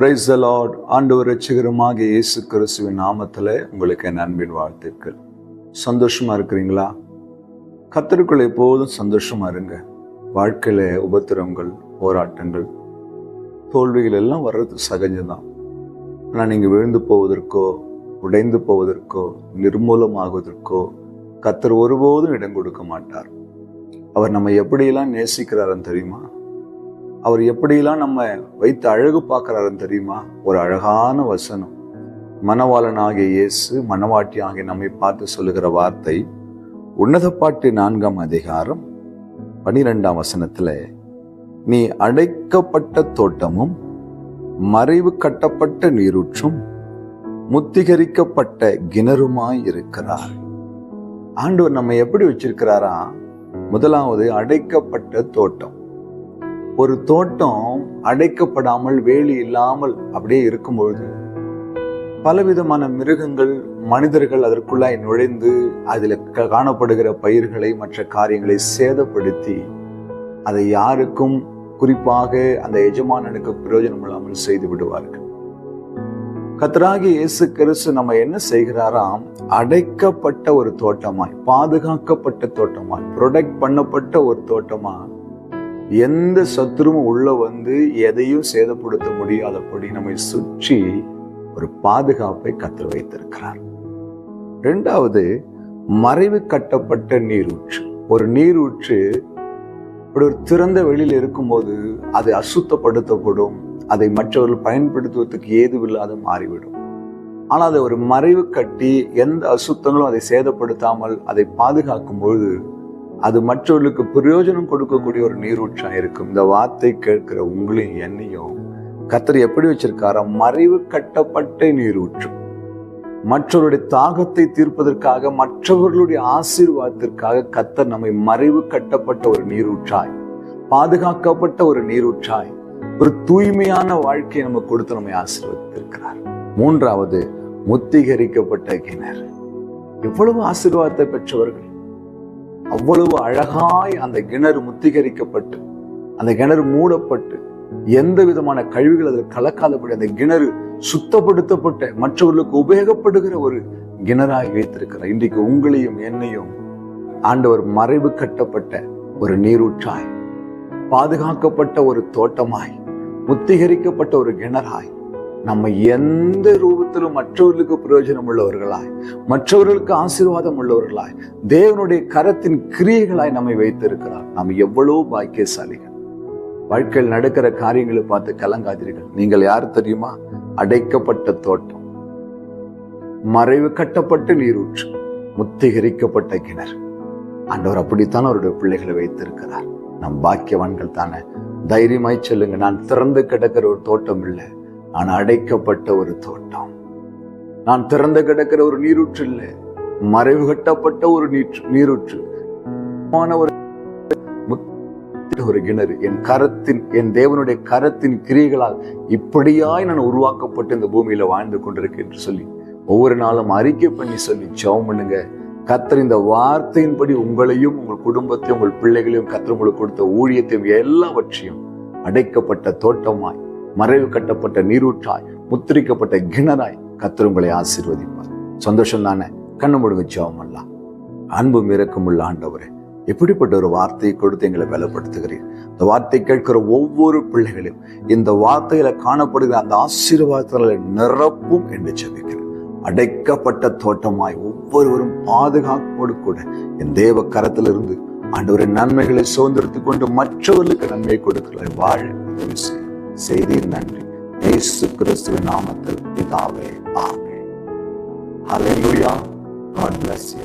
Praise the Lord ஆண்டவர் ரட்சகருமாக இயேசு கிறிஸ்துவின் நாமத்தில் உங்களுக்கு என் அன்பின் வாழ்த்துக்கள். சந்தோஷமாக இருக்கிறீங்களா? கத்தருக்குள்ள எப்போதும் சந்தோஷமாக இருங்க. வாழ்க்கையில் உபத்திரங்கள் போராட்டங்கள் தோல்விகள் எல்லாம் வர்றது சகஜம்தான். ஆனால் நீங்கள் விழுந்து போவதற்கோ உடைந்து போவதற்கோ நிர்மூலமாகுவதற்கோ கத்தர் ஒருபோதும் இடம் கொடுக்க மாட்டார். அவர் நம்ம எப்படியெல்லாம் நேசிக்கிறாரன்னு தெரியுமா? அவர் எப்படியெல்லாம் நம்ம வைத்து அழகு பார்க்கிறாருன்னு தெரியுமா? ஒரு அழகான வசனம். மணவாளனாகிய இயேசு மணவாட்டி ஆகிய நம்மை பார்த்து சொல்லுகிற வார்த்தை உன்னத பாட்டு நான்காம் அதிகாரம் பனிரெண்டாம் வசனத்தில் நீ அடைக்கப்பட்ட தோட்டமும் மறைவு கட்டப்பட்ட நீரூற்றும் முத்திகரிக்கப்பட்ட கிணறுமாய் இருக்கிறார். ஆண்டவர் நம்ம எப்படி வச்சிருக்கிறாரா? முதலாவது அடைக்கப்பட்ட தோட்டம். ஒரு தோட்டம் அடைக்கப்படாமல் வேலி இல்லாமல் அப்படியே இருக்கும் பொழுது பலவிதமான மிருகங்கள் மனிதர்கள் அதற்குள்ளாய் நுழைந்து அதில் க- காணப்படுகிற பயிர்களை மற்ற காரியங்களை சேதப்படுத்தி அதை யாருக்கும் குறிப்பாக அந்த எஜமானனுக்கு பிரயோஜனம் இல்லாமல் செய்து விடுவார்கள். கத்தராகி இயேசு கிறிஸ்து நம்ம என்ன செய்கிறாராம்? அடைக்கப்பட்ட ஒரு தோட்டமாய் பாதுகாக்கப்பட்ட தோட்டமாய் ப்ரொடெக்ட் பண்ணப்பட்ட ஒரு தோட்டமா எந்த சத்துருவும் உள்ள வந்து எதையும் சேதப்படுத்த முடியாதபடி நம்மை சுற்றி ஒரு பாதுகாப்பை கத்து வைத்திருக்கிறார். ரெண்டாவது மறைவு கட்டப்பட்ட நீரூற்று. ஒரு நீரூற்று இப்படி ஒரு திறந்த வெளியில் இருக்கும்போது அது அசுத்தப்படுத்தப்படும். அதை மற்றவர்கள் பயன்படுத்துவதற்கு ஏதுவில்லாத மாறிவிடும். ஆனால் அதை ஒரு மறைவு கட்டி எந்த அசுத்தங்களும் அதை சேதப்படுத்தாமல் அதை பாதுகாக்கும் பொழுது அது மற்றவர்களுக்கு பிரயோஜனம் கொடுக்கக்கூடிய ஒரு நீரூற்றா இருக்கும். இந்த வார்த்தை கேட்கிற உங்களையும் என்னையும் கத்தர் எப்படி வச்சிருக்காரா? மறைவு கட்டப்பட்ட நீரூற்று. மற்றவருடைய தாகத்தை தீர்ப்பதற்காக மற்றவர்களுடைய ஆசீர்வாதத்திற்காக கத்தர் நம்மை மறைவு கட்டப்பட்ட ஒரு நீரூற்றாய் பாதுகாக்கப்பட்ட ஒரு நீரூற்றாய் ஒரு தூய்மையான வாழ்க்கையை நம்ம கொடுத்து நம்மை ஆசீர்வதித்திருக்கிறார். மூன்றாவது முத்திகரிக்கப்பட்ட கிணறு. எவ்வளவு ஆசீர்வாதத்தை பெற்றவர்கள்? அவ்வளவு அழகாய் அந்த கிணறு முத்திகரிக்கப்பட்டு அந்த கிணறு மூடப்பட்டு எந்த விதமான கழிவுகள் அதில் கலக்காதபடி அந்த கிணறு சுத்தப்படுத்தப்பட்ட மற்றவர்களுக்கு உபயோகப்படுகிற ஒரு கிணறாய் வைத்திருக்கிறார். இன்றைக்கு உங்களையும் என்னையும் ஆண்டவர் மறைவு கட்டப்பட்ட ஒரு நீரூற்றாய் பாதுகாக்கப்பட்ட ஒரு தோட்டமாய் முத்திகரிக்கப்பட்ட ஒரு கிணறாய் நம்ம எந்த ரூபத்திலும் மற்றவர்களுக்கு பிரயோஜனம் உள்ளவர்களாய் மற்றவர்களுக்கு ஆசீர்வாதம் உள்ளவர்களாய் தேவனுடைய கரத்தின் கிரியைகளாய் நம்மை வைத்திருக்கிறார். நாம் எவ்வளவு பாக்கியசாலிகள். வாழ்க்கையில் நடக்கிற காரியங்களை பார்த்து கலங்காதீர்கள். நீங்கள் யார் தெரியுமா? அடைக்கப்பட்ட தோட்டம். மறைவு கட்டப்பட்ட நீரூற்று. முத்திகரிக்கப்பட்ட கிணறு. ஆண்டவர் அப்படித்தான் அவருடைய பிள்ளைகளை வைத்திருக்கிறார். நம் பாக்கியவான்கள் தானே. தைரியமாய் சொல்லுங்க நான் திறந்து கிடக்கிற ஒரு தோட்டம் இல்லை. நான் அடைக்கப்பட்ட ஒரு தோட்டம். நான் திறந்து கிடக்கிற ஒரு நீரூற்று இல்லை. மறைவு கட்டப்பட்ட ஒரு நீற்று நீரூற்று. ஒரு ஒரு கிணறு. என் கரத்தின் என் தேவனுடைய கரத்தின் கிரியைகளால் இப்படியாய் நான் உருவாக்கப்பட்டு இந்த பூமியில வாழ்ந்து கொண்டிருக்கேன் என்று சொல்லி ஒவ்வொரு நாளும் அறிக்கை பண்ணி சொல்லி ஜெபம் பண்ணுங்க. கத்தர் இந்த வார்த்தையின்படி உங்களையும் உங்கள் குடும்பத்தையும் உங்கள் பிள்ளைகளையும் கத்தர் உங்களுக்கு கொடுத்த ஊழியத்தையும் எல்லாவற்றையும் அடைக்கப்பட்ட தோட்டமாய் மறைவு கட்டப்பட்ட நீரூற்றாய் முத்திரிக்கப்பட்ட கிணறாய் கத்தர் உங்களை ஆசீர்வதிப்பார். சந்தோஷம் தானே? கண்ணு முடுங்க ஜெபம் பண்ணலாம் அன்பும் இரக்கமுள்ள ஆண்டவரே எப்படிப்பட்ட ஒரு வார்த்தையை கொடுத்து எங்களை பலப்படுத்துகிறீர்? இந்த வார்த்தை கேட்கிற ஒவ்வொரு பிள்ளைகளையும் இந்த வார்த்தையில காணப்படுகிற அந்த ஆசீர்வாதங்களை நிரப்பும் என்று ஜெபிக்கிறேன். அடைக்கப்பட்ட தோட்டமாய் ஒவ்வொருவரும் பாதுகாப்போடு கூட என் தேவ கரத்திலிருந்து ஆண்டவரின் நன்மைகளை சுதந்திரத்துக் கொண்டு மற்றவர்களுக்கு நன்மை கொடுக்கிற வாழ உதவி செய்தீர் நன்றி. ஏசு கிறிஸ்துவின் நாமத்தில் பிதாவே ஆமே ஹalleluya God bless you.